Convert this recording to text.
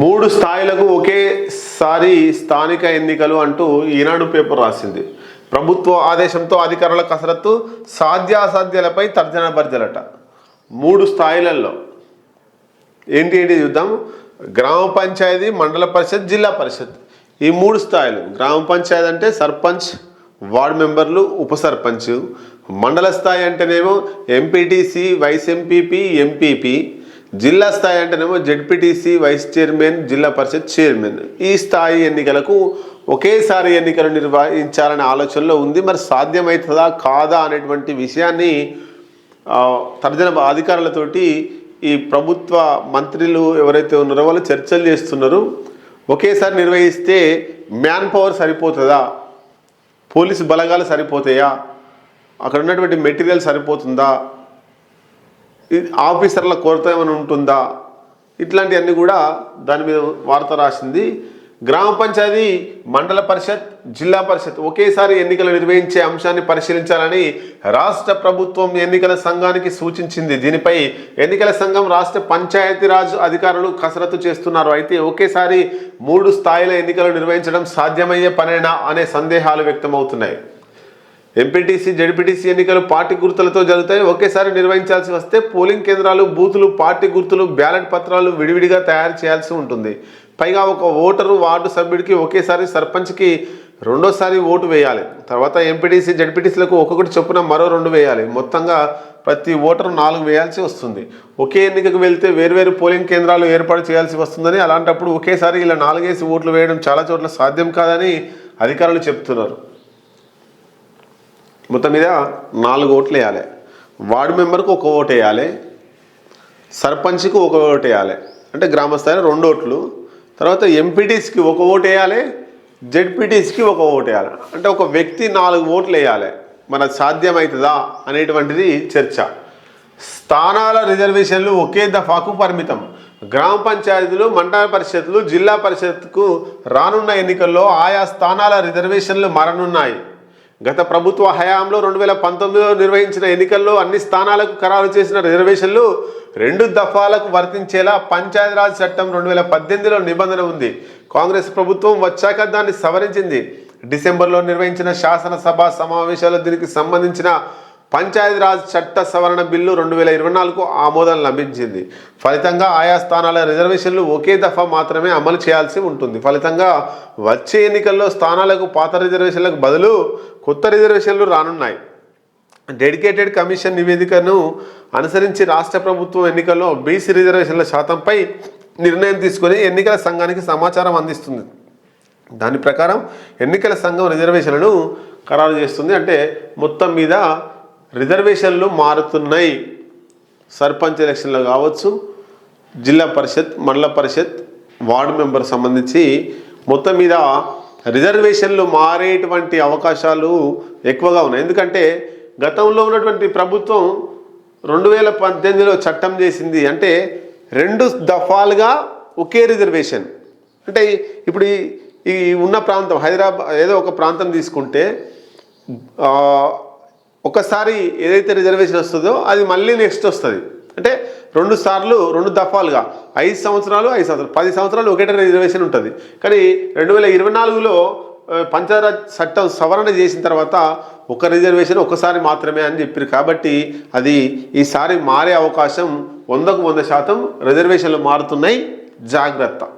మూడు స్థాయిలకు ఒకేసారి స్థానిక ఎన్నికలు అంటూ ఈనాడు పేపర్ రాసింది. ప్రభుత్వ ఆదేశంతో అధికారుల కసరత్తు సాధ్యాసాధ్యాలపై తర్జన భర్జలట. మూడు స్థాయిలలో ఏంటి ఏంటి చూద్దాం. గ్రామ పంచాయతీ మండల పరిషత్ జిల్లా పరిషత్. ఈ మూడు స్థాయిలు గ్రామ పంచాయతీ అంటే సర్పంచ్ వార్డ్ మెంబర్లు ఉప సర్పంచ్. మండల స్థాయి అంటేనేమో ఎంపీటీసీ వైస్ ఎంపీపీ ఎంపీపీ. జిల్లా స్థాయి అంటేనేమో జెడ్పీటీసీ వైస్ చైర్మన్ జిల్లా పరిషత్ చైర్మన్. ఈ స్థాయి ఎన్నికలకు ఒకేసారి ఎన్నికలు నిర్వహించాలనే ఆలోచనలో ఉంది. మరి సాధ్యమవుతుందా కాదా? అనేటువంటి విషయాన్ని ఆ, తర్జన అధికారులతోటి ఈ ప్రభుత్వ మంత్రులు ఎవరైతే ఉన్నారో వాళ్ళు చర్చలు చేస్తున్నారు. ఒకేసారి నిర్వహిస్తే మ్యాన్ పవర్ సరిపోతుందా? పోలీసు బలగాలు సరిపోతాయా? అక్కడ ఉన్నటువంటి మెటీరియల్ సరిపోతుందా? ఆఫీసర్ల కొరత ఏమైనా ఉంటుందా? ఇట్లాంటివన్నీ కూడా దాని మీద వార్త రాసింది. గ్రామ పంచాయతీ మండల పరిషత్ జిల్లా పరిషత్ ఒకేసారి ఎన్నికలు నిర్వహించే అంశాన్ని పరిశీలించాలని రాష్ట్ర ప్రభుత్వం ఎన్నికల సంఘానికి సూచించింది. దీనిపై ఎన్నికల సంఘం రాష్ట్ర పంచాయతీరాజ్ అధికారులు కసరత్తు చేస్తున్నారు. అయితే ఒకేసారి మూడు స్థాయిల ఎన్నికలు నిర్వహించడం సాధ్యమయ్యే పనేనా అనే సందేహాలు వ్యక్తమవుతున్నాయి. ఎంపీటీసీ జడ్పీటీసీ ఎన్నికలు పార్టీ గుర్తులతో జరుగుతాయి. ఒకేసారి నిర్వహించాల్సి వస్తే పోలింగ్ కేంద్రాలు బూతులు పార్టీ గుర్తులు బ్యాలెట్ పత్రాలు విడివిడిగా తయారు చేయాల్సి ఉంటుంది. పైగా ఒక ఓటరు వార్డు సభ్యుడికి ఒకేసారి సర్పంచ్కి రెండోసారి ఓటు వేయాలి. తర్వాత ఎంపీటీసీ జడ్పీటీసీలకు ఒక్కొక్కటి చొప్పున మరో రెండు వేయాలి. మొత్తంగా ప్రతి ఓటరు నాలుగు వేయాల్సి వస్తుంది. ఒకే ఎన్నికకు వెళ్తే వేర్వేరు పోలింగ్ కేంద్రాలు ఏర్పాటు చేయాల్సి వస్తుందని అలాంటప్పుడు ఒకేసారి ఇలా నాలుగేసి ఓట్లు వేయడం చాలా చోట్ల సాధ్యం కాదని అధికారులు చెప్తున్నారు. మొత్తం మీద నాలుగు ఓట్లు వేయాలి. వార్డు మెంబర్కు ఒక ఓటు వేయాలి. సర్పంచ్కి ఒక ఓటు వేయాలి. అంటే గ్రామ స్థాయిలో రెండు ఓట్లు. తర్వాత ఎంపీటీస్కి ఒక ఓటు వేయాలి. జెడ్పీటీస్కి ఒక ఓటు వేయాలి. అంటే ఒక వ్యక్తి నాలుగు ఓట్లు వేయాలి. మన సాధ్యమవుతుందా అనేటువంటిది చర్చ. స్థానాల రిజర్వేషన్లు ఒకే దఫాకు పరిమితం. గ్రామ పంచాయతీలు మండల పరిషత్లు జిల్లా పరిషత్కు రానున్న ఎన్నికల్లో ఆయా స్థానాల రిజర్వేషన్లు మారనున్నాయి. గత ప్రభుత్వ హయాంలో రెండు వేల పంతొమ్మిదిలో నిర్వహించిన ఎన్నికల్లో అన్ని స్థానాలకు ఖరారు చేసిన రిజర్వేషన్లు రెండు దఫాలకు వర్తించేలా పంచాయతీరాజ్ చట్టం రెండు వేల పద్దెనిమిదిలో నిబంధన ఉంది. కాంగ్రెస్ ప్రభుత్వం వచ్చాక దాన్ని సవరించింది. డిసెంబర్లో నిర్వహించిన శాసనసభ సమావేశాల్లో దీనికి సంబంధించిన పంచాయతీరాజ్ చట్ట సవరణ బిల్లు రెండు వేల ఇరవై నాలుగు ఆమోదం లభించింది. ఫలితంగా ఆయా స్థానాల రిజర్వేషన్లు ఒకే దఫా మాత్రమే అమలు చేయాల్సి ఉంటుంది. ఫలితంగా వచ్చే ఎన్నికల్లో స్థానాలకు పాత రిజర్వేషన్లకు బదులు కొత్త రిజర్వేషన్లు రానున్నాయి. డెడికేటెడ్ కమిషన్ నివేదికను అనుసరించి రాష్ట్ర ప్రభుత్వం ఎన్నికల్లో బీసీ రిజర్వేషన్ల శాతంపై నిర్ణయం తీసుకొని ఎన్నికల సంఘానికి సమాచారం అందిస్తుంది. దాని ప్రకారం ఎన్నికల సంఘం రిజర్వేషన్లను ఖరారు చేస్తుంది. అంటే మొత్తం మీద రిజర్వేషన్లు మారుతున్నాయి. సర్పంచ్ ఎలక్షన్లో కావచ్చు జిల్లా పరిషత్ మండల పరిషత్ వార్డు మెంబర్ సంబంధించి మొత్తం మీద రిజర్వేషన్లు మారేటువంటి అవకాశాలు ఎక్కువగా ఉన్నాయి. ఎందుకంటే గతంలో ఉన్నటువంటి ప్రభుత్వం రెండు వేల పద్దెనిమిదిలో చట్టం చేసింది అంటే రెండు దఫాలుగా ఒకే రిజర్వేషన్. అంటే ఇప్పుడు ఈ- ఉన్న ప్రాంతం హైదరాబాద్ ఏదో ఒక ప్రాంతం తీసుకుంటే ఒకసారి ఏదైతే రిజర్వేషన్ వస్తుందో అది మళ్ళీ నెక్స్ట్ వస్తుంది. అంటే రెండు సార్లు రెండు దఫాలుగా. ఐదు సంవత్సరాలు ఐదు సంవత్సరాలు. పది సంవత్సరాలు ఒకటే రిజర్వేషన్ ఉంటుంది. కానీ రెండు వేల ఇరవై నాలుగులో పంచాయత్ చట్టం సవరణ చేసిన తర్వాత ఒక రిజర్వేషన్ ఒకసారి మాత్రమే అని చెప్పారు కాబట్టి అది ఈసారి మారే అవకాశం వందకు వంద శాతం రిజర్వేషన్లు మారుతున్నాయి. జాగ్రత్త.